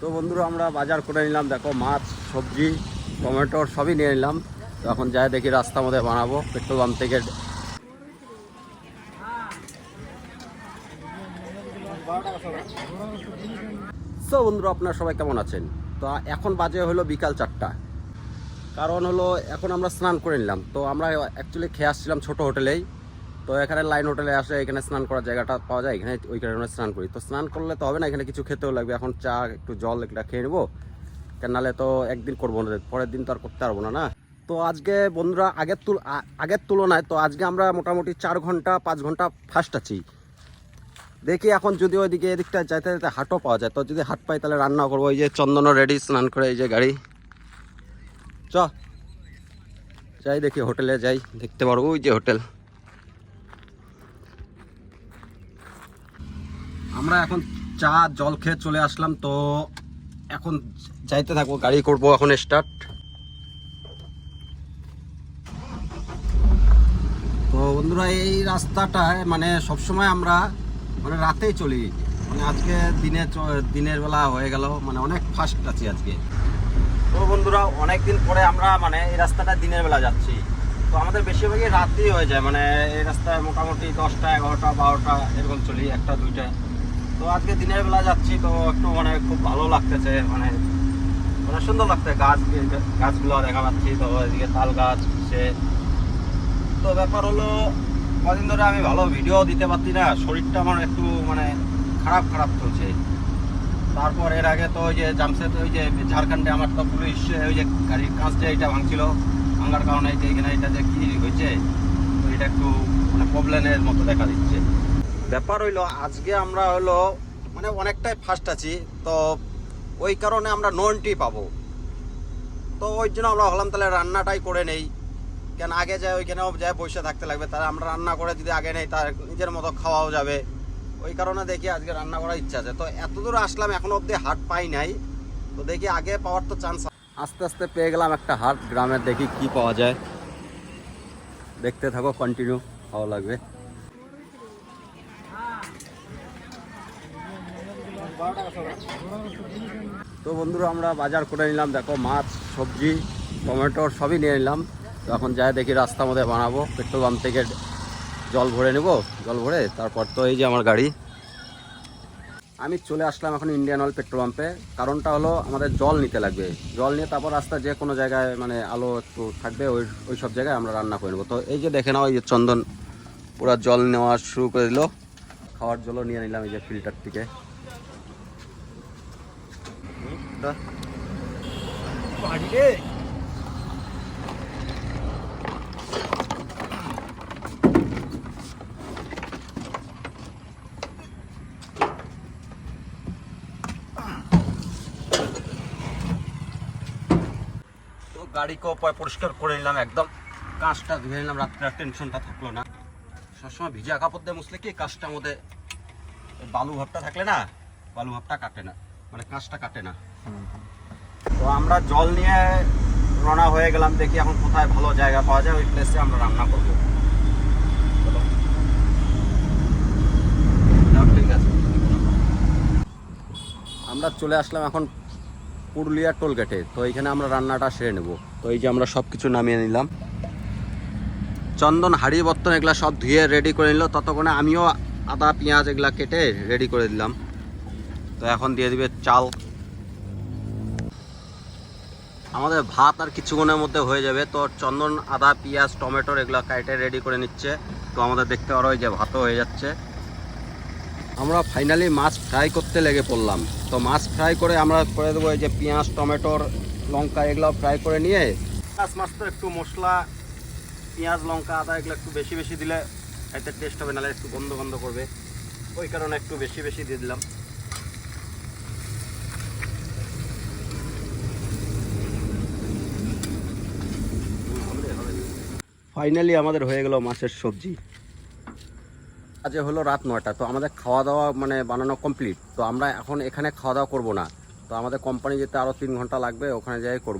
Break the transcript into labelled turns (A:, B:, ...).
A: তো বন্ধুরা, আমরা বাজার করে নিলাম, দেখো মাছ, সবজি টমেটোর সবই নিয়ে নিলাম। তো এখন যাই দেখি রাস্তার মধ্যে বানাবো, পেট্রোল পাম্প থেকে। তো বন্ধুরা, আপনারা সবাই কেমন আছেন? তো এখন বাজে হলো বিকাল চারটা। কারণ হলো, এখন আমরা স্নান করে নিলাম। তো আমরা অ্যাকচুয়ালি খেয়ে আসছিলাম ছোটো হোটেলেই। তো এখানে লাইন হোটেলে আসে, এখানে স্নান করার জায়গাটা পাওয়া যায়, এখানে ওই কারণে স্নান করি। তো স্নান করলে তো হবে না, এখানে কিছু খেতেও লাগবে। এখন চা, একটু জল, একটা খেয়ে নেব। কেন নাহলে তো একদিন করব না, পরের দিন তো আর করতে পারব না না? তো আজকে বন্ধুরা, আগের তুল আগের তুলনায় তো আজকে আমরা মোটামুটি চার ঘণ্টা, পাঁচ ঘণ্টা ফাস্ট আছি। দেখি এখন যদি ওইদিকে এদিকটা যাইতে যেতে হাটও পাওয়া যায়। তো যদি হাট পাই তাহলে রান্না করব। এই যে চন্দনও রেডি, স্নান করে এই যে গাড়ি। চ, যাই দেখি হোটেলে যাই, দেখতে পারব। ওই যে হোটেল। আমরা এখন চা, জল খেয়ে চলে আসলাম, তো এখন যাইতে থাকব, গাড়ি করব এখন স্টার্ট তো বন্ধুরা, এই রাস্তাটায় মানে সবসময় আমরা মানে রাতেই চলি। মানে আজকে দিনে দিনের বেলা হয়ে গেল মানে অনেক ফাস্ট আছি আজকে। তো বন্ধুরা অনেক দিন পরে আমরা মানে এই রাস্তাটা দিনের বেলা যাচ্ছি। তো আমাদের বেশিরভাগই রাতেই হয়ে যায় মানে এই রাস্তায় মোটামুটি দশটা, এগারোটা, বারোটা, এরকম চলি, একটা, দুইটা। তো আজকে দিনের বেলা যাচ্ছি, তো একটু মানে খুব ভালো লাগতেছে মানে মানে সুন্দর লাগছে গাছ, গাছগুলো দেখা পাচ্ছি, তো এদিকে তাল গাছ, সে তো ব্যাপার হলো কদিন ধরে আমি ভালো ভিডিও দিতে পারছি না, শরীরটা আমার একটু মানে খারাপ খারাপ চলছে। তারপর এর আগে তো ওই যে জামশেদ, ওই যে ঝাড়খণ্ডে আমার তো পুলিশ, ওই যে গাড়ির কাঁচ যে এটা ভাঙছিল, ভাঙার কারণে যে এখানে এটা যে কি হয়েছে, তো এটা একটু মানে প্রবলেমের মতো দেখা দিচ্ছে। ব্যাপার হইল, আজকে আমরা হলো মানে অনেকটাই ফাস্ট আছি, তো ওই কারণে আমরা ননটি পাবো। তো ওই জন্য আমরা ভাবলাম তাহলে রান্নাটাই করে নেই। কেন আগে যায়, ওইখানেও যায়, বসে থাকতে লাগবে। তাহলে আমরা রান্না করে যদি আগে নেই তার নিজের মতো খাওয়াও যাবে। ওই কারণে দেখি আজকে রান্না করার ইচ্ছা আছে। তো এত দূর আসলাম, এখনও অবধি হাট পাই নাই। তো দেখি আগে পাওয়ার তো চান্স আস্তে আস্তে পেয়ে গেলাম একটা হাট গ্রামের দেখি কি পাওয়া যায়। দেখতে থাকো কন্টিনিউ ভালো লাগবে। তো বন্ধুরা, আমরা বাজার করে নিলাম। দেখো, মাছ, সবজি, টমেটো সবই নিয়ে নিলাম। তো এখন যাই দেখি রাস্তার মধ্যে বানাবো। পেট্রোল পাম্প থেকে জল ভরে নেব। জল ভরে তারপর তো এই যে আমার গাড়ি। আমি চলে আসলাম এখন ইন্ডিয়ান অয়েল পেট্রোল পাম্পে কারণটা হলো আমাদের জল নিতে লাগবে। জল নিয়ে তারপর রাস্তা যে কোনো জায়গায় মানে আলো একটু থাকবে, ওই ওই সব জায়গায় আমরা রান্না করে নেব। তো এই যে দেখে নাও, এই যে চন্দন পুরো জল নেওয়া শুরু করে দিল। খাওয়ার জলও নিয়ে নিলাম এই যে ফিল্টার থেকে। দা। তো গাড়িকেও পয় পরিষ্কার করে নিলাম একদম। কাঁচটা ধুয়ে নিলাম রাত্রে আর টেনশনটা থাকল না। সবসময় ভিজা কাপড় দিয়ে মুছলে কি কাঁচটার মধ্যে বালু ভাবটা থাকলে না বালু ভাবটা কাটে না মানে কাঁচটা কাটে না। তো আমরা জল নিয়ে রওনা হয়ে গেলাম, দেখি এখন কোথায় ভালো জায়গা পাওয়া যায়, ওই প্লেসে আমরা রান্না করব। ঠিক আছে। আমরা চলে আসলাম এখন পুরুলিয়া টোল গেটে, তো এইখানে আমরা রান্নাটা সেরে নেব। তো এই যে আমরা সব কিছু নামিয়ে নিলাম। চন্দন, হাড়ি, বর্তন এগুলা সব ধুয়ে রেডি করে নিল। ততক্ষণে আমিও আদা, পেঁয়াজ এগুলা কেটে রেডি করে দিলাম। তো এখন দিয়ে দিবে চাল। আমাদের ভাত আর কিছুক্ষণের মধ্যে হয়ে যাবে। তো চন্দন, আদা, পেঁয়াজ টমেটোর এগুলো কাইটে রেডি করে নিচ্ছে। তো আমাদের দেখতে পারো যে ভাতও হয়ে যাচ্ছে। আমরা ফাইনালি মাছ ফ্রাই করতে লেগে পড়লাম। তো মাছ ফ্রাই করে আমরা করে দেবো এই যে পেঁয়াজ, টমেটোর লঙ্কা এগুলো ফ্রাই করে নিয়ে। মাছ মাছ তো একটু মশলা, পেঁয়াজ, লঙ্কা, আদা এগুলো একটু বেশি বেশি দিলে এতে টেস্ট হবে, নাহলে একটু গন্ধ গন্ধ করবে। ওই কারণে একটু বেশি বেশি দিয়ে দিলাম। ফাইনালি আমাদের হয়ে গেল মাছের সবজি। আজ হলো রাত নয়টা, তো আমাদের খাওয়া দাওয়া মানে বানানো কমপ্লিট তো আমরা এখন এখানে খাওয়া দাওয়া করব না। তো আমাদের কোম্পানি যেতে আরও তিন ঘণ্টা লাগবে, ওখানে যাই করব।